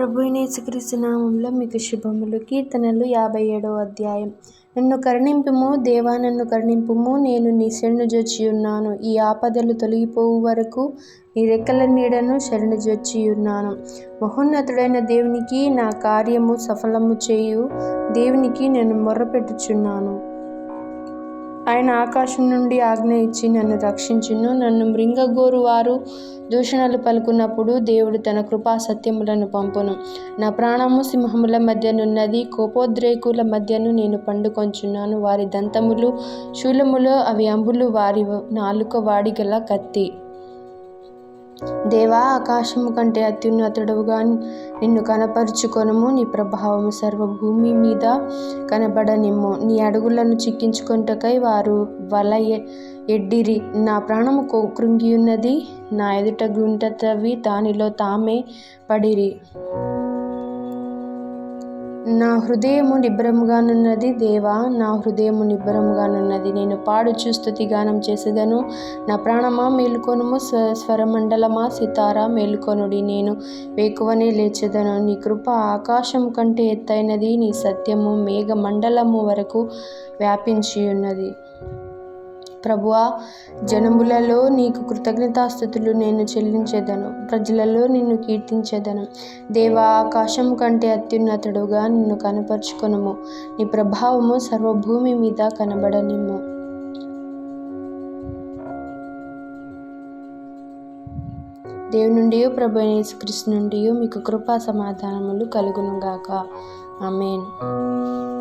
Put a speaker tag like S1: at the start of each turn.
S1: ప్రభు యేసుక్రీస్తు నామంలో మీకు శుభములు. కీర్తనలు యాభై ఏడవ అధ్యాయం. నన్ను కరుణింపుము దేవా నన్ను కరుణింపుము నేను నీ శరణు జొచ్చి ఉన్నాను ఈ ఆపదలు తొలగిపోవు వరకు నీ రెక్కల నీడను శరణు జొచ్చి ఉన్నాను మహోన్నతుడైన దేవునికి నా కార్యము సఫలము చేయు దేవునికి నేను మొర్రపెట్టుచున్నాను. ఆయన ఆకాశం నుండి ఆజ్ఞ ఇచ్చి నన్ను రక్షించును. నన్ను మృంగగోరు వారు దూషణలు పలుకున్నప్పుడు దేవుడు తన కృపా సత్యములను పంపును. నా ప్రాణము సింహముల మధ్యనున్నది కోపోద్రేకుల మధ్యను నేను పండుకొంచున్నాను. వారి దంతములు శూలములు అవి అంబులు వారి నాలుక వాడిగల కత్తి. దేవా ఆకాశము కంటే అత్యున్నతుడవుగా నిన్ను కనపరుచుకొనము. నీ ప్రభావము సర్వభూమి మీద కనబడనిమ్ము. నీ అడుగులను చిక్కించుకుంటకై వారు వల ఎడ్డిరి. నా ప్రాణము కృంగి ఉన్నది నా ఎదుట గుంట తవ్వి దానిలో తామే పడిరి. నా హృదయము నిబ్బరముగానున్నది దేవా నా హృదయము నిబ్బరముగానున్నది నేను పాడుచు స్థుతి గానం చేసేదను. నా ప్రాణమా మేలుకొనుము స్వ స్వరమండలమా సితారా మేలుకొనుడి. నేను వేకువనే లేచెదను. నీ కృప ఆకాశం కంటే ఎత్తైనది నీ సత్యము మేఘ మండలము వరకు వ్యాపించి ఉన్నది ప్రభువా జనములలో నీకు కృతజ్ఞతాస్థుతులు నేను చెల్లించేదను. ప్రజలలో నిన్ను కీర్తించేదను. దేవా ఆకాశం కంటే అత్యున్నతుడుగా నిన్ను కనపరుచుకొనుము. నీ ప్రభావము సర్వభూమి మీద కనబడనిమ్ము. దేవుని నుండి ప్రభు యేసుక్రీస్తు నుండి మీకు కృపా సమాధానములు కలుగునుగాక. ఆమెన్.